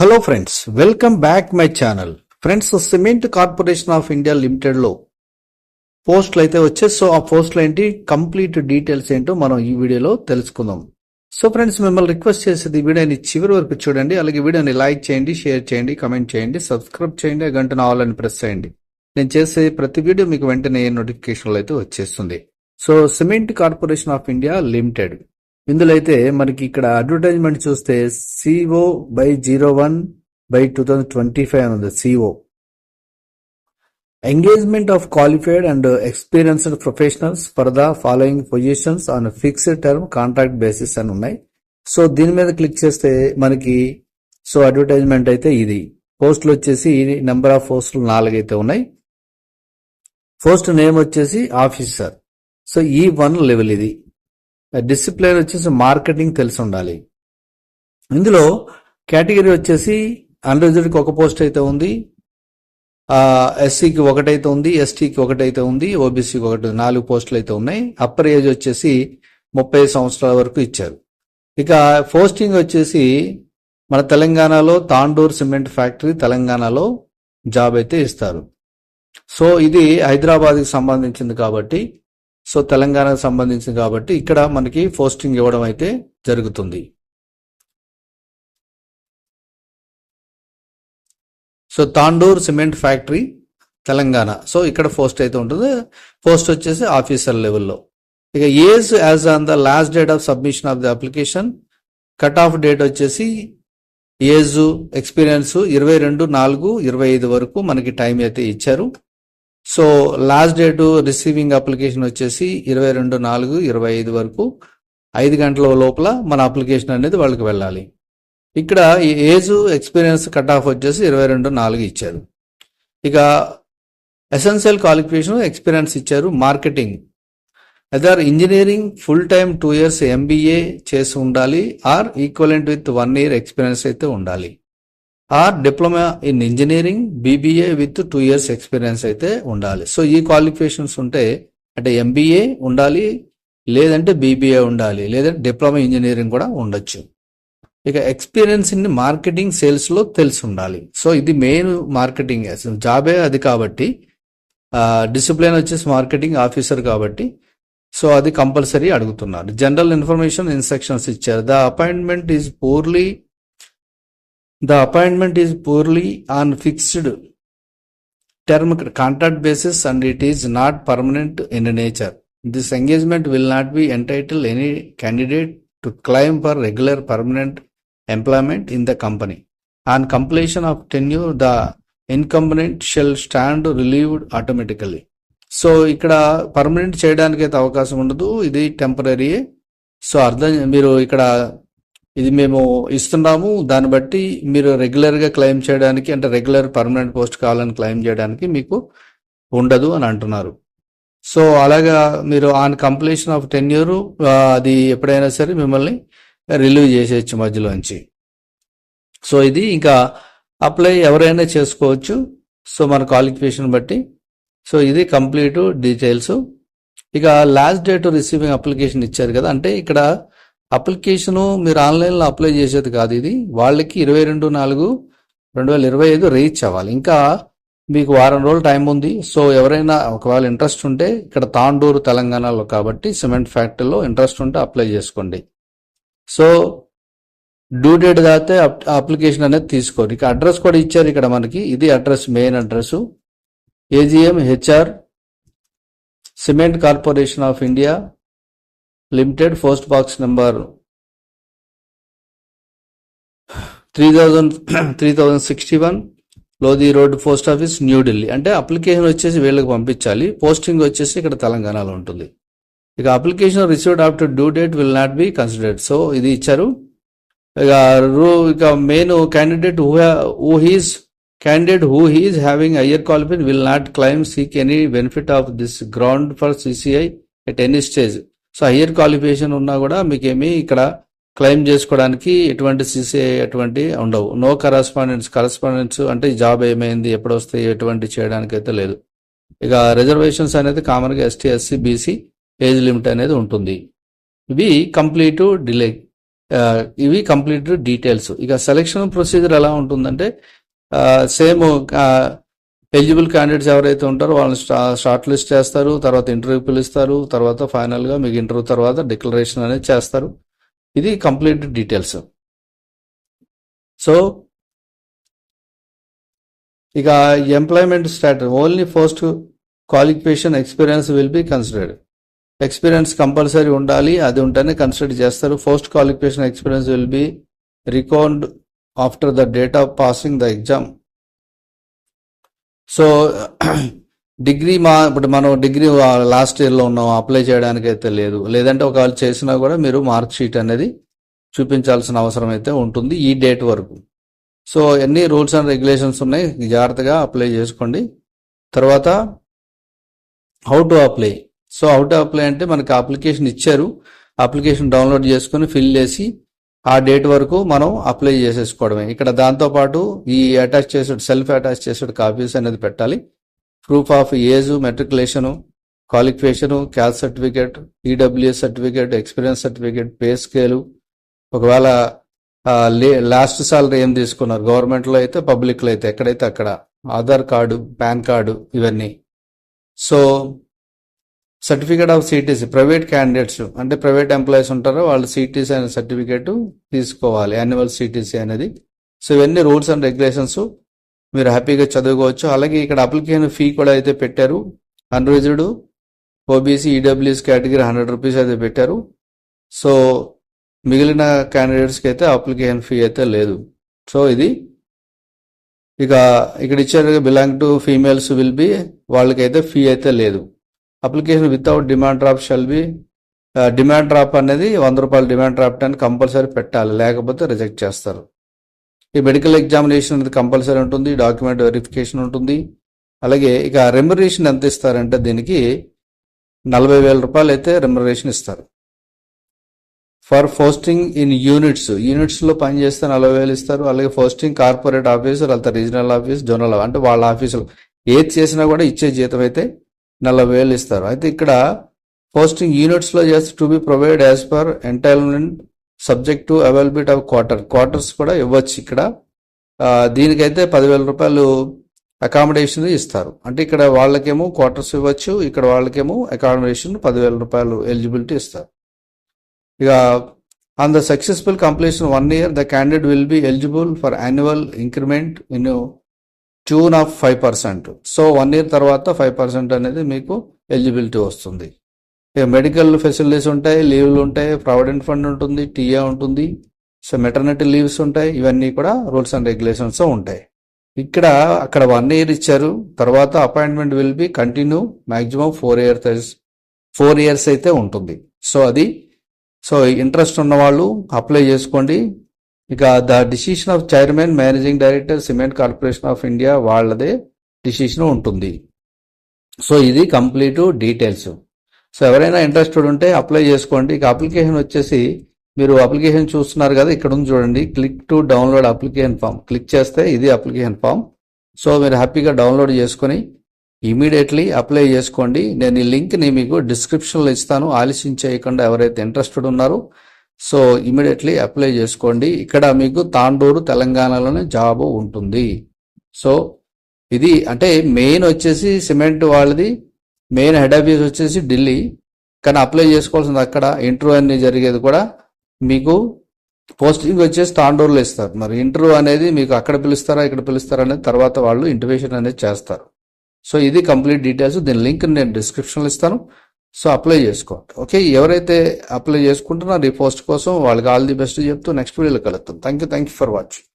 Hello friends welcome back my channel friends cement corporation of India లిమిటెడ్లో పోస్టులు అయితే వచ్చేసి so ఆ పోస్టులు ఏంటి? కంప్లీట్ డీటెయిల్స్ ఏంటో మనం ఈ వీడియోలో తెలుసుకుందాం. సో ఫ్రెండ్స్ మిమ్మల్ని రిక్వెస్ట్ చేసేది ఈ వీడియోని చివరి వరకు చూడండి. అలాగే వీడియోని లైక్ చేయండి షేర్ చేయండి కమెంట్ చేయండి సబ్స్క్రైబ్ చేయండి ఆ గంట ఆల్ అని ప్రెస్ చేయండి. నేను చేసే ప్రతి వీడియో మీకు వెంటనే నోటిఫికేషన్లు అయితే వచ్చేస్తుంది. So cement corporation of India limited ఇందులో అయితే మనకి ఇక్కడ అడ్వర్టైజ్మెంట్ చూస్తే CO by zero one by two thousand twenty five అని ఉంది CO engagement of qualified and experienced professionals for the following positions on fixed term contract basis అని ఉన్నాయి. So దీని మీద క్లిక్ చేస్తే మనకి సో అడ్వర్టైజ్మెంట్ అయితే ఇది. పోస్టులు వచ్చేసి నెంబర్ ఆఫ్ పోస్టులు నాలుగు అయితే ఉన్నాయి. పోస్ట్ నేమ్ వచ్చేసి ఆఫీసర్ సో ఈ వన్ లెవెల్ ఇది. డిసిప్లిన్ వచ్చేసి మార్కెటింగ్ తెలిసి ఉండాలి. ఇందులో కేటగిరీ వచ్చేసి అన్రిజర్వ్డ్కి ఒక పోస్ట్ అయితే ఉంది. ఎస్సీకి ఒకటైతే ఉంది ఎస్టీకి ఒకటైతే ఉంది ఓబీసీకి ఒకటి నాలుగు పోస్టులు అయితే ఉన్నాయి. అప్పర్ ఏజ్ వచ్చేసి ముప్పై సంవత్సరాల వరకు ఇచ్చారు. ఇక పోస్టింగ్ వచ్చేసి మన తెలంగాణలో తాండూర్ సిమెంట్ ఫ్యాక్టరీ తెలంగాణలో జాబ్ అయితే ఇస్తారు. సో ఇది హైదరాబాద్కి సంబంధించింది కాబట్టి సో తెలంగాణకు సంబంధించింది కాబట్టి ఇక్కడ మనకి పోస్టింగ్ ఇవ్వడం అయితే జరుగుతుంది. So Tandur cement factory Telangana. So ఇక్కడ పోస్ట్ అయితే ఉంటుంది. పోస్ట్ వచ్చేసి ఆఫీసర్ లెవెల్లో. ఇక age as on the last date of submission of the application cut off date వచ్చేసి ఏజ్ ఎక్స్పీరియన్స్ ఇరవై రెండు నాలుగు ఇరవై ఐదు వరకు మనకి టైం అయితే ఇచ్చారు. So last date receiving application వచ్చేసి ఇరవై రెండు నాలుగు ఇరవై ఐదు వరకు. ఐదు గంటల లోపల మన అప్లికేషన్ అనేది వాళ్ళకి వెళ్ళాలి. ఇక్కడ ఈ ఏజ్ ఎక్స్పీరియన్స్ కట్ ఆఫ్ వచ్చేసి ఇరవై రెండు నాలుగు ఇచ్చారు. ఇక ఎసెన్షియల్ క్వాలిఫికేషన్ ఎక్స్పీరియన్స్ ఇచ్చారు marketing. Other engineering full time two years MBA చేసి ఉండాలి or equivalent with one year experience అయితే ఉండాలి. Or diploma in engineering BBA with two years experience అయితే ఉండాలి. సో ఈ క్వాలిఫికేషన్స్ ఉంటే అంటే ఎంబీఏ ఉండాలి లేదంటే బీబీఏ ఉండాలి లేదంటే డిప్లొమా ఇంజనీరింగ్ కూడా ఉండొచ్చు. ఇక ఎక్స్పీరియన్స్ ఇన్ మార్కెటింగ్ సేల్స్లో తెలిసి ఉండాలి. సో ఇది మెయిన్ మార్కెటింగ్. జాబే అది కాబట్టి డిసిప్లిన్ వచ్చేసి మార్కెటింగ్ ఆఫీసర్ కాబట్టి సో అది కంపల్సరీ అడుగుతున్నారు. జనరల్ ఇన్ఫర్మేషన్ ఇన్స్ట్రక్షన్స్ ఇచ్చారు. The appointment is purely the appointment is purely on fixed term contract basis and it is not permanent in nature this engagement will not be entitle any candidate to claim for regular permanent employment in the company on completion of tenure the incumbent shall stand relieved automatically so ఇక్కడ permanent చేయడానికైతే అవకాశం ఉండదు ఇది temporary so అర్థం మీరు ఇక్కడ ఇది మేము ఇస్తున్నాము. దాన్ని బట్టి మీరు రెగ్యులర్గా క్లెయిమ్ చేయడానికి అంటే రెగ్యులర్ పర్మనెంట్ పోస్ట్ కావాలని క్లెయిమ్ చేయడానికి మీకు ఉండదు అని అంటున్నారు. సో అలాగా మీరు ఆన్ కంప్లీషన్ ఆఫ్ టెన్యూర్ అది ఎప్పుడైనా సరే మిమ్మల్ని రిలీవ్ చేసేయచ్చు మధ్యలోంచి. సో ఇది ఇంకా అప్లై ఎవరైనా చేసుకోవచ్చు. సో మన క్వాలిఫికేషన్ బట్టి. సో ఇది కంప్లీట్ డీటెయిల్స్ ఇక లాస్ట్ డేట్ రిసీవింగ్ అప్లికేషన్ ఇచ్చారు కదా. అంటే ఇక్కడ అప్లికేషను మీరు ఆన్లైన్లో అప్లై చేసేది కాదు ఇది. వాళ్ళకి ఇరవై రెండు నాలుగు రెండు వేల ఇరవై ఐదు రీచ్ అవ్వాలి. ఇంకా మీకు వారం రోజులు టైం ఉంది. సో ఎవరైనా ఒకవేళ ఇంట్రెస్ట్ ఉంటే ఇక్కడ తాండూరు తెలంగాణలో కాబట్టి సిమెంట్ ఫ్యాక్టరీలో ఇంట్రెస్ట్ ఉంటే అప్లై చేసుకోండి. So due date date application అనేది తీసుకోండి ఇక అడ్రస్ కూడా ఇచ్చారు ఇక్కడ మనకి. ఇది address main address. AGM HR cement corporation of India. Limited post box number three thousand three thousand sixty one Lodhi road post office New Delhi అంటే application వచ్చేసి వీళ్ళకి పంపించాలి. పోస్టింగ్ వచ్చేసి ఇక్కడ తెలంగాణలో ఉంటుంది. ఇక application received after due date will not be considered so ఇది ఇచ్చారు. ఇక రూ ఇక main candidate who who he's candidate who he's having higher qualification will not claim seek any benefit of this ground for CCI at any stage so higher qualification ఉన్నా కూడా మీకేమీ ఇక్కడ claim చేసుకోవడానికి ఎటువంటి సిసిఐ ఎటువంటి ఉండవు. నో కరస్పాండెన్స్ కరస్పాండెన్స్ అంటే job ఏమైంది ఎప్పుడు వస్తాయి ఎటువంటి చేయడానికి అయితే లేదు. ఇక రిజర్వేషన్స్ అనేది కామన్గా ST SC BC age limit అనేది ఉంటుంది. ఇవి కంప్లీట్ డిలే ఇవి కంప్లీట్ డీటెయిల్స్. ఇక సెలక్షన్ ప్రొసీజర్ ఎలా ఉంటుందంటే సేమ్ ఎలిజిబుల్ క్యాండిడేట్స్ ఎవరైతే ఉంటారో వాళ్ళని షార్ట్ లిస్ట్ చేస్తారు తర్వాత ఇంటర్వ్యూ పిలుస్తారు తర్వాత ఫైనల్గా మీకు ఇంటర్వ్యూ తర్వాత డిక్లరేషన్ అనేది చేస్తారు. ఇది కంప్లీట్ డీటెయిల్స్ సో ఇక employment status only first qualification experience will be considered experience compulsory ఉండాలి అది ఉంటేనే కన్సిడర్ చేస్తారు. Post qualification experience will be record after the date of passing the exam so degree మా ఇప్పుడు మనం డిగ్రీ లాస్ట్ ఇయర్లో ఉన్నాం అప్లై చేయడానికి అయితే లేదు. లేదంటే ఒకవేళ చేసినా కూడా మీరు మార్క్ షీట్ అనేది చూపించాల్సిన అవసరం అయితే ఉంటుంది ఈ డేట్ వరకు. సో ఎన్ని రూల్స్ అండ్ రెగ్యులేషన్స్ ఉన్నాయి జాగ్రత్తగా అప్లై చేసుకోండి. తర్వాత how to apply so how to apply అంటే మనకి అప్లికేషన్ ఇచ్చారు. అప్లికేషన్ డౌన్లోడ్ చేసుకొని ఫిల్ చేసి ఆ డేట్ వరకు మనం అప్లై చేసేసుకోవడమే. ఇక్కడ దాంతోపాటు ఈ అటాచ్ చేసేడు సెల్ఫ్ అటాచ్ చేసే కాపీస్ అనేది పెట్టాలి. Proof of age matriculation qualification caste certificate EWS certificate experience certificate pay scale. ఒకవేళ లాస్ట్ సాలరీ ఏం తీసుకున్నారు? గవర్నమెంట్లో అయితే పబ్లిక్లో అయితే ఎక్కడైతే అక్కడ ఆధార్ కార్డు పాన్ కార్డు ఇవన్నీ. So certificate of CTC private candidates అంటే ప్రైవేట్ ఎంప్లాయీస్ ఉంటారో వాళ్ళు సిటీసీ అనే సర్టిఫికేట్ తీసుకోవాలి యాన్యువల్ సిటీసీ అనేది. సో ఇవన్నీ రూల్స్ అండ్ రెగ్యులేషన్స్ మీరు హ్యాపీగా చదువుకోవచ్చు. అలాగే ఇక్కడ అప్లికేషన్ ఫీ కూడా అయితే పెట్టారు. Unreserved OBC EWS category hundred rupees అయితే పెట్టారు. సో మిగిలిన క్యాండిడేట్స్కి అయితే అప్లికేషన్ ఫీ అయితే లేదు. సో ఇది ఇక ఇక్కడ ఇచ్చారు belong to females will be వాళ్ళకైతే ఫీ అయితే లేదు. Application without demand draft shall be demand draft అనేది వంద రూపాయలు డిమాండ్ డ్రాప్ అని కంపల్సరీ పెట్టాలి లేకపోతే రిజెక్ట్ చేస్తారు. ఈ మెడికల్ ఎగ్జామినేషన్ అనేది కంపల్సరీ ఉంటుంది డాక్యుమెంట్ వెరిఫికేషన్ ఉంటుంది. అలాగే ఇక రెమ్యురేషన్ ఎంత ఇస్తారంటే దీనికి నలభై వేల రూపాయలు అయితే రెమ్యురేషన్ ఇస్తారు. ఫర్ పోస్టింగ్ ఇన్ యూనిట్స్ యూనిట్స్లో పనిచేస్తే నలభై వేలు ఇస్తారు అలాగే పోస్టింగ్ కార్పొరేట్ ఆఫీసు లేకపోతే రీజనల్ ఆఫీస్ జోనల్ అంటే వాళ్ళ ఆఫీసులు ఏది చేసినా కూడా ఇచ్చే జీతం అయితే నలభై వేలు ఇస్తారు. అయితే ఇక్కడ పోస్టింగ్ యూనిట్స్లో చేస్తే to be provide as per entitlement subject to availability of quarter quarters కూడా ఇవ్వచ్చు ఇక్కడ. దీనికైతే పదివేల రూపాయలు అకామిడేషన్ ఇస్తారు. అంటే ఇక్కడ వాళ్ళకేమో క్వార్టర్స్ ఇవ్వచ్చు ఇక్కడ వాళ్ళకేమో అకామిడేషన్ పదివేల రూపాయలు ఎలిజిబిలిటీ ఇస్తారు. ఇక on the successful completion one year the candidate will be eligible for annual increment in tune of five percent so one year తర్వాత ఫైవ్ పర్సెంట్ అనేది మీకు ఎలిజిబిలిటీ వస్తుంది. ఇక మెడికల్ ఫెసిలిటీస్ ఉంటాయి లీవ్లు ఉంటాయి ప్రావిడెంట్ ఫండ్ ఉంటుంది టీఏ ఉంటుంది సో మెటర్నిటీ లీవ్స్ ఉంటాయి ఇవన్నీ కూడా రూల్స్ అండ్ రెగ్యులేషన్స్ ఉంటాయి. ఇక్కడ అక్కడ వన్ ఇయర్ ఇచ్చారు తర్వాత appointment will be continue maximum four years four years అయితే ఉంటుంది. సో అది సో ఇంట్రెస్ట్ ఉన్న వాళ్ళు అప్లై చేసుకోండి ఇక the decision of chairman managing director cement corporation of India వాళ్ళదే డిసిషన్ ఉంటుంది. సో ఇది కంప్లీట్ డీటెయిల్స్. సో ఎవరైనా ఇంట్రెస్టెడ్ ఉంటే అప్లై చేసుకోండి. ఇక అప్లికేషన్ వచ్చేసి మీరు అప్లికేషన్ చూస్తున్నారు కదా ఇక్కడ ఉంది చూడండి. Click to download application form. Click చేస్తే ఇది అప్లికేషన్ ఫామ్. సో మీరు హ్యాపీగా డౌన్లోడ్ చేసుకొని ఇమీడియట్లీ అప్లై చేసుకోండి. నేను ఈ లింక్ని మీకు డిస్క్రిప్షన్లో ఇస్తాను. ఆలస్యం చేయకుండా ఎవరైతే ఇంట్రెస్టెడ్ ఉన్నారో సో ఇమీడియట్లీ అప్లై చేసుకోండి. ఇక్కడ మీకు తాండూరు తెలంగాణలోనే జాబ్ ఉంటుంది. సో ఇది అంటే మెయిన్ వచ్చేసి సిమెంట్ వాళ్ళది మెయిన్ హెడ్ ఆఫీస్ వచ్చేసి ఢిల్లీ. కానీ అప్లై చేసుకోవాల్సింది అక్కడ. ఇంటర్వ్యూ అన్ని జరిగేది కూడా మీకు పోస్టింగ్ వచ్చేసి తాండూరులో ఇస్తారు. మరి ఇంటర్వ్యూ అనేది మీకు అక్కడ పిలుస్తారా ఇక్కడ పిలుస్తారా అనేది తర్వాత వాళ్ళు ఇంటిమేషన్ అనేది చేస్తారు. సో ఇది కంప్లీట్ డీటెయిల్స్. దీని లింక్ నేను డిస్క్రిప్షన్లో ఇస్తాను. సో అప్లై చేసుకోండి ఓకే? ఎవరైతే అప్లై చేసుకుంటున్నారో ఈ పోస్ట్ కోసం వాళ్ళకి ఆల్ ది బెస్ట్ చెప్తూ నెక్స్ట్ వీడియోలో కలుద్దాం. Thank you thank you for watching